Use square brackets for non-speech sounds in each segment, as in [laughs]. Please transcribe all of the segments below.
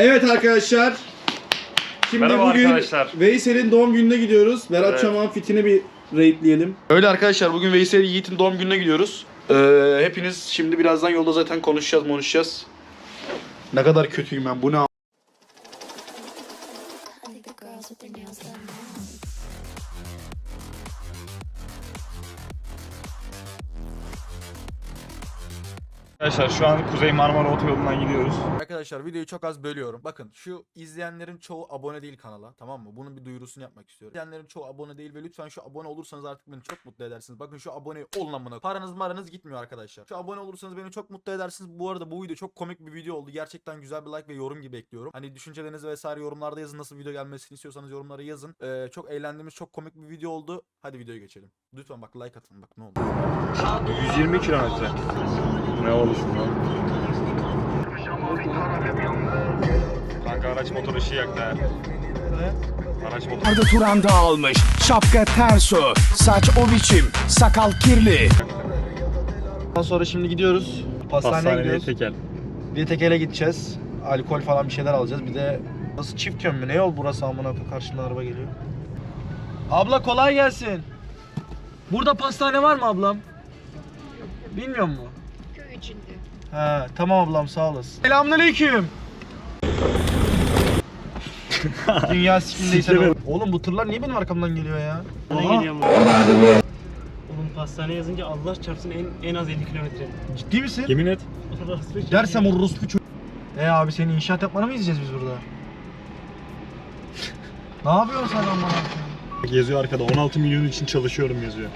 Evet arkadaşlar. Şimdi Merhaba bugün arkadaşlar. Veysel'in doğum gününe gidiyoruz. Berat Evet. Çaman fitini bir raidleyelim. Öyle arkadaşlar bugün Veysel Yiğit'in doğum gününe gidiyoruz. Ee, hepiniz şimdi birazdan yolda zaten konuşacağız konuşacağız. Ne kadar kötüyüm ben bu ne Arkadaşlar şu an Kuzey Marmara Otoyolu'ndan gidiyoruz. Arkadaşlar videoyu çok az bölüyorum. Bakın şu izleyenlerin çoğu abone değil kanala tamam mı? Bunun bir duyurusunu yapmak istiyorum. İzleyenlerin çoğu abone değil ve lütfen şu abone olursanız artık beni çok mutlu edersiniz. Bakın şu abone olun amına. Paranız maranız gitmiyor arkadaşlar. Şu abone olursanız beni çok mutlu edersiniz. Bu arada bu video çok komik bir video oldu. Gerçekten güzel bir like ve yorum gibi bekliyorum. Hani düşüncelerinizi vesaire yorumlarda yazın. Nasıl video gelmesini istiyorsanız yorumlara yazın. Ee, çok eğlendiğimiz çok komik bir video oldu. Hadi videoya geçelim. Lütfen bak like atın bak ne olur. 120 kilometre. Ne lan. Kanka araç motor ışığı yaktı ha. Araç motor Arda Turan da almış. Şapka ters o. Saç o biçim. Sakal kirli. Ondan sonra şimdi gidiyoruz. Pastaneye, gidiyoruz. tekel. Bir tekele gideceğiz. Alkol falan bir şeyler alacağız. Bir de nasıl çift yön mü? Ne yol burası amına koyayım? Karşımda araba geliyor. Abla kolay gelsin. Burada pastane var mı ablam? Bilmiyor mu? He tamam ablam sağ olasın. Selamünaleyküm. [laughs] Dünya sikindeyse de- Oğlum bu tırlar niye benim arkamdan geliyor ya? Ne geliyor mu? Oğlum pastane yazınca Allah çarpsın en, en az 50 kilometre. Ciddi misin? Yemin et. Dersem iyi. o Rus bu E abi senin inşaat yapmanı mı izleyeceğiz biz burada? [laughs] ne yapıyorsun sen amına koyayım? Yazıyor arkada 16 milyon için çalışıyorum yazıyor.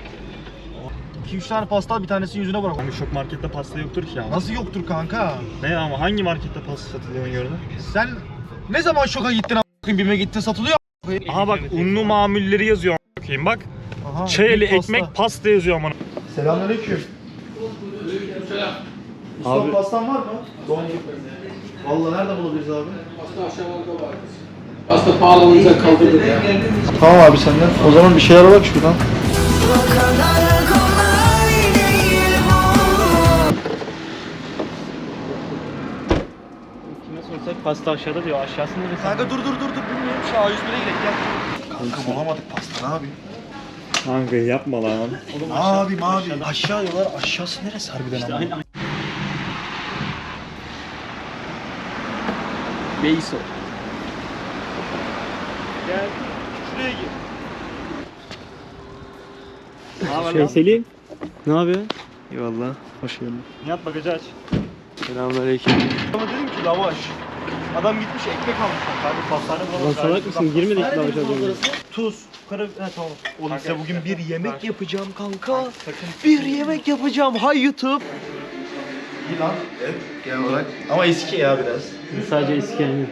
2-3 tane pasta al, bir tanesini yüzüne bırak. Hani şok markette pasta yoktur ki ama. Nasıl yoktur kanka? Ne ama hangi markette pasta satılıyor gördün? Sen ne zaman şoka gittin a**ayım bime gittin satılıyor a**ayım. Aha bak unlu mamulleri yazıyor koyayım bak. Aha, Çayeli pasta. ekmek pasta yazıyor aman. Selamünaleyküm. Abi. pastan var mı? Günü. Vallahi nerede bulabiliriz abi? Hasta pahalılığınıza kaldırdık ya. Tamam abi senden. O zaman bir şeyler bak şuradan. Kime sorsak pasta aşağıda diyor. Aşağısı neresi? Kanka dur dur dur dur bilmiyorum şu A101'e gidelim gel. Kanka bulamadık pasta ne yapayım? Kanka yapma lan. Abi abi aşağı diyorlar aşağısı neresi harbiden İşte ama? aynı. Beyso. Gel. Şuraya gir. Ne haber şey Selim. Ne yapıyorsun? Eyvallah. Hoş geldin. Nihat bagajı aç. Selamünaleyküm. Ama dedim ki lavaş. Adam gitmiş ekmek almış. Abi pastane Lan bulamamış. salak mısın? Girmedik daha aşağıya doğru. Tuz. Kara... He tamam. Oğlum Kanka, size bugün bir yemek Kanka. yapacağım kanka. Bir yemek yapacağım. Hay YouTube. İyi lan. Evet genel olarak. Ama eski ya biraz. Sadece eski yani.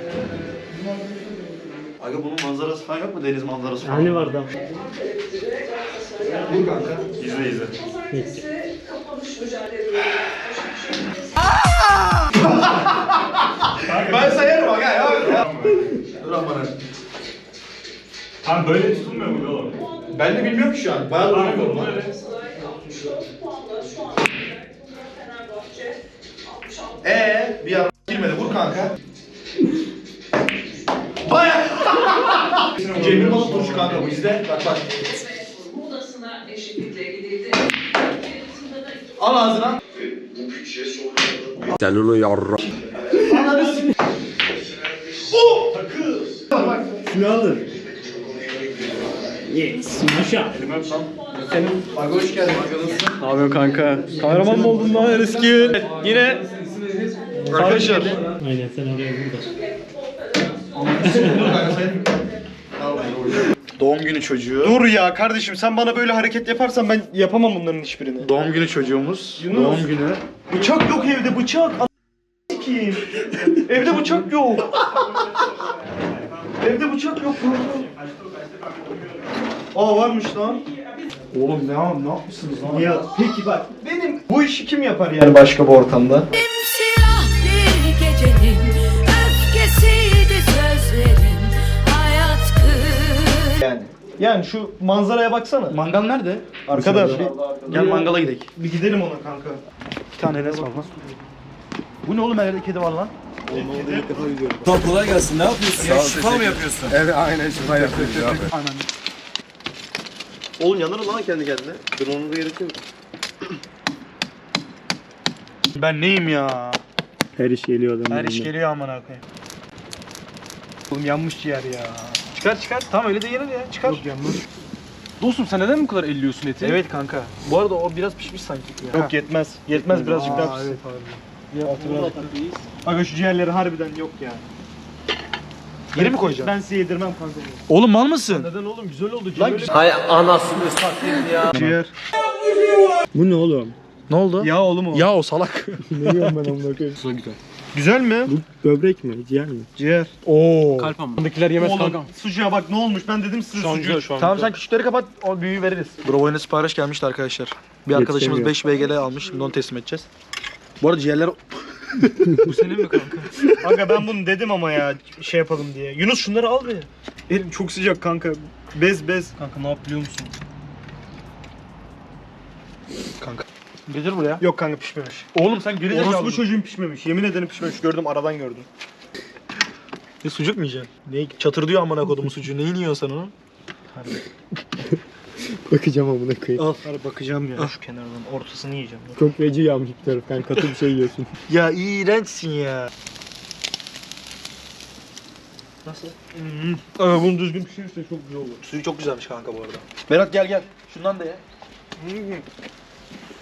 Aga bunun manzarası falan yok mu? Deniz manzarası falan. Hani vardı ama. Dur kanka. İzle izle. Ben Dur amına. Tam böyle tutulmuyor mu oğlum? Ben de bilmiyorum ki şu an. Bayağı da bilmiyorum lan. Ee, bir ara girmedi. Vur kanka. Bayağı. [laughs] Cemil balık turşu kanka bu izle. Bak bak. odasına eşitlikle gidildi. Al ağzına. Yes. Maşa. Aga hoş geldin. Ne yapıyorsun kanka? Kameraman mı oldun lan eski? Yine arkadaşlar. Aynen sen oraya burada. Doğum günü çocuğu. Dur ya kardeşim sen bana böyle hareket yaparsan ben yapamam bunların hiçbirini. Doğum günü çocuğumuz. Yunus. Doğum günü. Bıçak yok evde bıçak. A- sikeyim. evde bıçak yok. Evde bıçak yok. Aa varmış lan. Oğlum ne, ne yapmışsınız lan? Ya peki bak benim bu işi kim yapar yani başka bir ortamda? Siyah bir gecenin öfkesiydi sözlerin hayat kır. Yani. Yani şu manzaraya baksana. Mangal nerede? Arkada bir, Gel mangala gidelim. bir gidelim ona kanka. Bir tane ne var lan? Bu ne oğlum her yerde kedi var lan? Kolay gelsin. Ne yapıyorsun ya? Şifa mı yapıyorsun? Evet aynen şifa yapıyoruz abi. Oğlum yanır lan kendi kendine. Drone'u da gerek yok. Ben neyim ya? Her iş geliyor adamın Her iş geliyor amına koyayım. Oğlum yanmış ciğer ya. Çıkar çıkar. Tamam öyle de yenir ya. Çıkar. Yok yanmış. Dostum sen neden bu kadar elliyorsun eti? Evet kanka. Bu arada o biraz pişmiş sanki. Yok yetmez. Yetmez birazcık daha pişsin. Aga şu ciğerleri harbiden yok ya. Geri mi koyacaksın? Ben size yedirmem kanka. Oğlum mal mısın? Neden oğlum güzel oldu. Lan Hay anasını satayım ya. Ciğer. Bu ne oğlum? ne oldu? Ya oğlum o. Ya o salak. [laughs] Ne diyorum ben amına koyayım. güzel. Güzel mi? Bu böbrek mi? Ciğer mi? Ciğer. Oo. Kalp ama. Bundakiler yemez Oğlum kankam. sucuğa bak ne olmuş ben dedim size sucuk. güzel şu an Tamam güzel. sen küçükleri kapat. O büyüğü veririz. Brovoyuna sipariş gelmişti arkadaşlar. Bir arkadaşımız 5 BGL almış. Şimdi onu teslim edeceğiz. Bu arada ciğerler [laughs] Bu senin mi kanka? Kanka ben bunu dedim ama ya şey yapalım diye. Yunus şunları al be. Elim çok sıcak kanka. Bez bez. Kanka ne yap biliyor musun? kanka. Getir buraya. Yok kanka pişmemiş. Oğlum sen geri zekalı. bu çocuğun pişmemiş. Yemin ederim pişmemiş. Gördüm aradan gördüm. Ne sucuk mu yiyeceksin? Ne çatır diyor amına kodumu sucuğu. Neyi yiyorsun sen onu? [laughs] Bakacağım amına koyayım. Al. Hadi bakacağım ya şu kenardan. Ortasını yiyeceğim. [laughs] Çok feci yağmış bir taraf. Yani katı bir şey yiyorsun. [laughs] Ya iğrençsin ya. Nasıl? Hmm. Aga bunu düzgün pişirirse çok güzel olur. Suyu çok güzelmiş kanka bu arada. Berat gel gel. Şundan da ye.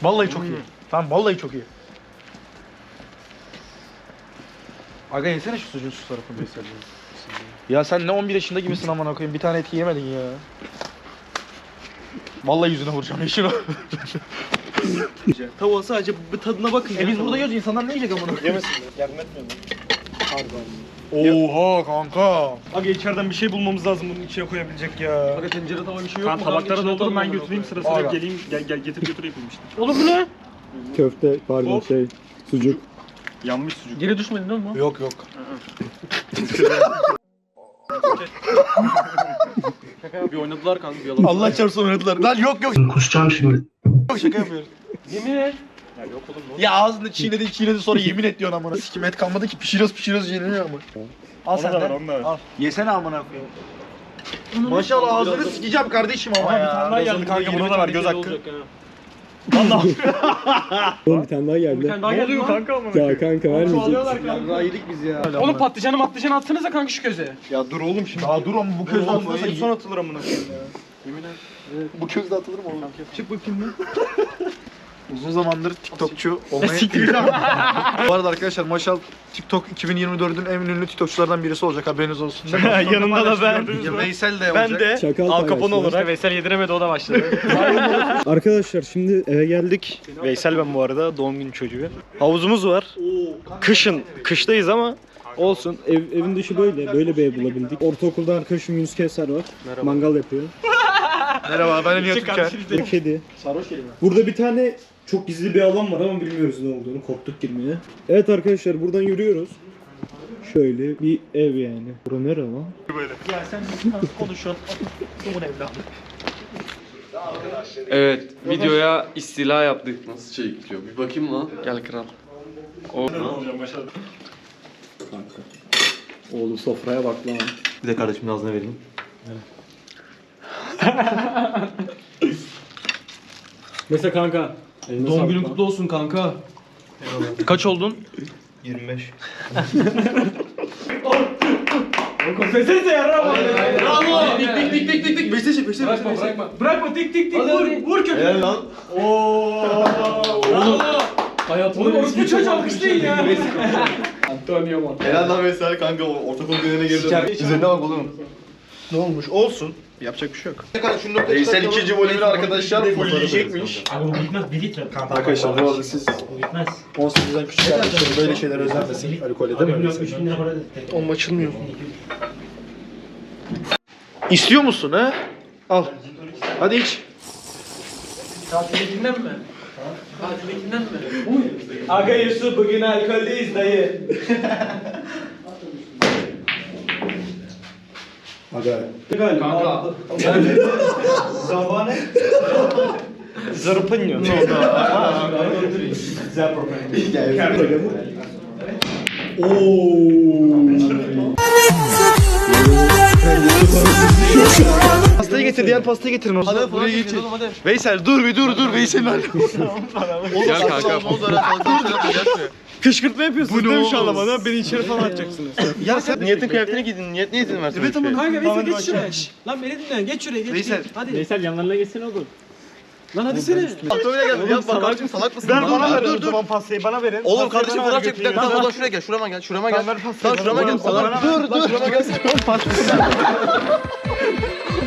Vallahi çok iyi. Tamam vallahi çok iyi. Aga yesene şu sucuğun şu tarafını. Ya sen ne 11 yaşında gibisin aman koyayım. Bir tane eti yemedin ya. Vallahi yüzüne vuracağım yeşil Tavuğa sadece bir tadına bakın. E biz burada yiyoruz insanlar ne yiyecek amına? Yemesinler. Yardım etmiyorlar. Oha kanka. Aga içeriden bir şey bulmamız lazım bunun içine koyabilecek ya. Aga tencere tava bir şey yok Kan mu? tabaklara doldurun ben götüreyim sıra Aga. sıra geleyim gel gel getir götür yapayım işte. Oğlum bu ne? Köfte pardon Hop. şey sucuk. Yanmış sucuk. Geri düşmedin değil mi? Yok yok. [laughs] Şaka bir oynadılar kanka bir yalan. Allah çarpsın oynadılar. Lan yok yok. Kusacağım şimdi. Yok şaka yapıyoruz. Yemin et. Ya ağzında çiğnedi çiğnedi sonra yemin et diyorsun amına. Sikim et kalmadı ki pişiriyoruz pişiriyoruz yeniliyor ama. Al sen de. Al. Yesene amına koyayım. Maşallah ağzını sikeceğim kardeşim ama Aha bir ya. tane daha geldi kanka buna da ver göz hakkı. Olacak. Allah. [laughs] Oğlum bir tane daha Bir geldi. tane daha ne geldi oluyor lan. kanka amına Ya koyayım? kanka vermeyecek. Çoğalıyorlar kanka. Daha yedik biz ya. Oğlum patlıcanı matlıcanı atsanıza kanka şu köze. Ya dur oğlum şimdi. Daha dur ama bu atılırsa en son atılır amına koyayım ya. Bu közde atılır mı oğlum? Çık bakayım lan. [laughs] Uzun zamandır TikTokçu olmayı... [laughs] Bu arada arkadaşlar Maşal TikTok 2024'ün en ünlü TikTokçulardan birisi olacak haberiniz olsun. [laughs] Yanında da ben. Ya Veysel de Ben olacak. de Çakal Al Capone paylaştılar. olarak. Veysel yediremedi o da başladı. [laughs] Arkadaşlar şimdi eve geldik. Veysel ben bu arada doğum günü çocuğu. Havuzumuz var. Kışın, kıştayız ama olsun. Ev, evin dışı böyle. Böyle bir ev bulabildik. Ortaokulda arkadaşım Yunus Kevser var. Mangal yapıyor. Merhaba ben Nihat Ülker. Bir kedi. Sarhoş kelime. Burada bir tane çok gizli bir alan var ama bilmiyoruz ne olduğunu. Korktuk girmeye. Evet arkadaşlar buradan yürüyoruz. Şöyle bir ev yani. Bura nere lan? Ya sen konuşuyorsun? Kumun evladı. Evet, videoya istila yaptık. Nasıl çekiliyor? Bir bakayım lan. Gel kral. Oğlum sofraya bak lan. Bir de kardeşimin ağzına vereyim. [laughs] Mesela kanka. Doğum günün kutlu olsun kanka. Kaç oldun? 25. Konfesenize yarar Bravo! Dik dik dik dik dik dik. Beşte çek beşte Bırakma bırakma. Bırakma tik tik tik vur vur kötü. Helal lan. Oğlum. Hayatımda Oğlum bu çocuğu alkışlayın ya. Antonio Monte. Helal lan Veysel kanka ortaokul gününe geri dön. Üzerine bak oğlum. Ne olmuş? Olsun. Yapacak bir şey yok. Veysel ikinci volümünü arkadaşlar fullleyecekmiş. Abi bu bitmez 1 litre. Arkadaşlar bu arada siz Bitmez. 18'den küçük kardeşlerim böyle şeyler özenmesin. Alkole değil mi? 3000 lira para dedik. Onun açılmıyor. İstiyor musun ha? Al. Hadi iç. Tatildekinden mi? Tatildekinden mi? Aga Yusuf bugün alkoldeyiz dayı. [laughs] Hadi. Kanka. Zabane. Zarpınyo. Pastayı getir, diğer pastayı getirin o zaman. Buraya geçin. Veysel dur bir dur dur Veysel'in [laughs] hali. Gel kanka. Kışkırtma yapıyorsunuz değil mi şu an bana? Beni içeri falan atacaksınız. [laughs] Ya sen Niyetin kıyafetini gidin. Niyet niyetini versin. Evet ama Kanka Veysel geç şuraya. Lan beni dinle geç şuraya geç. Veysel. geç. Hadi. Veysel yanlarına geçsene oğlum. Lan hadi sene. Otomobile geldi. Yapma kardeşim salak mısın? Ver Lan bana dur, verin o zaman pastayı bana verin. Oğlum Pastayı kardeşim bana fotoğraf ver, çek bir dakika. Tamam oradan şuraya gel. Şurama gel. Şurama gel. Tamam, ver pastayı, Tamam şurama bana gel. ver, Salak. Dur dur. Şurama gel. [laughs]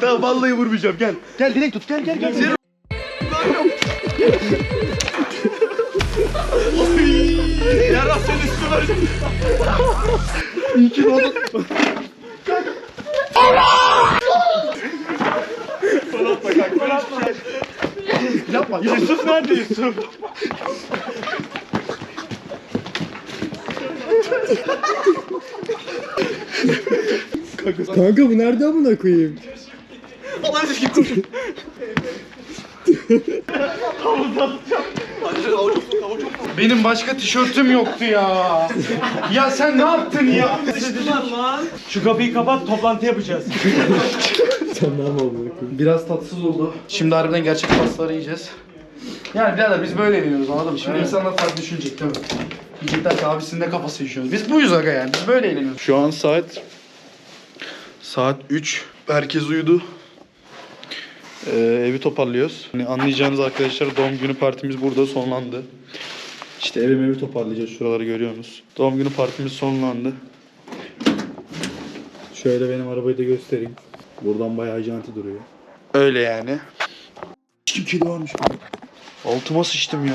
Tamam vallahi vurmayacağım gel. Gel direkt tut gel gel gel. Senin üstüne ver. İyi ki oğlum. Yapma. Yusuf nerede Yusuf? Kanka bu nerede amına koyayım? Benim başka tişörtüm yoktu ya. ya sen ne yaptın ya? Şu kapıyı kapat toplantı yapacağız. Sen ne koyayım? Biraz tatsız oldu. Şimdi harbiden gerçek pastaları yiyeceğiz. Yani birader biz böyle eğleniyoruz anladın mı? Şimdi insanlar farklı düşünecek tabii. Diyecekler ki abi sizin ne kafası yaşıyorsunuz. Biz buyuz aga yani. Biz böyle eğleniyoruz. Şu an saat saat 3. Herkes uyudu. Ee, evi toparlıyoruz. Hani anlayacağınız arkadaşlar doğum günü partimiz burada sonlandı. İşte evi evi toparlayacağız. Şuraları görüyorsunuz. Doğum günü partimiz sonlandı. Şöyle benim arabayı da göstereyim. Buradan bayağı janti duruyor. Öyle yani. Kim kedi varmış burada. Altıma sıçtım ya.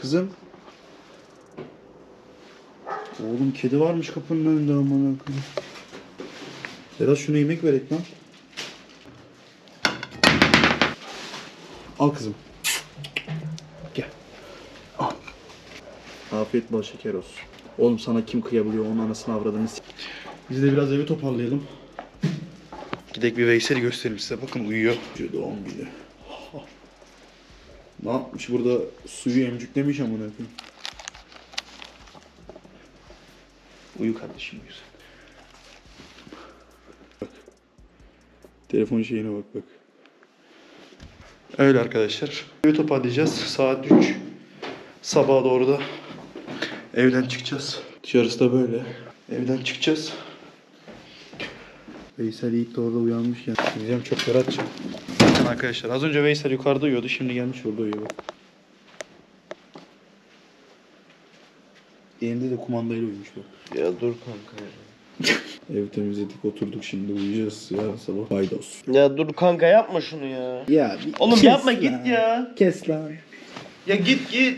Kızım. Oğlum kedi varmış kapının önünde aman koyayım. Sedat şuna yemek ver lan. Al kızım. Gel. Al. Afiyet bol şeker olsun. Oğlum sana kim kıyabiliyor onun anasını avradını s- Biz de biraz evi toparlayalım. Gidek bir Veysel'i göstereyim size. Bakın uyuyor. Doğum günü. Ne yapmış burada suyu emcüklemiş amına koyayım. Uyu kardeşim uyu sen. Bak. Telefon şeyine bak bak. Öyle arkadaşlar. Evi toparlayacağız. Saat 3. Sabaha doğru da evden çıkacağız. Dışarısı da böyle. Evden çıkacağız. Veysel Yiğit de orada uyanmışken. Gideceğim çöpleri atacağım. Bakın arkadaşlar az önce Veysel yukarıda uyuyordu. Şimdi gelmiş orada uyuyor. Elinde de kumandayla uyumuş bak. Ya dur kanka [laughs] Ev temizledik oturduk şimdi uyuyacağız. Yarın sabah faydos. ya. dur kanka yapma şunu ya. Ya Oğlum yapma git ya. Kes lan. Ya git git.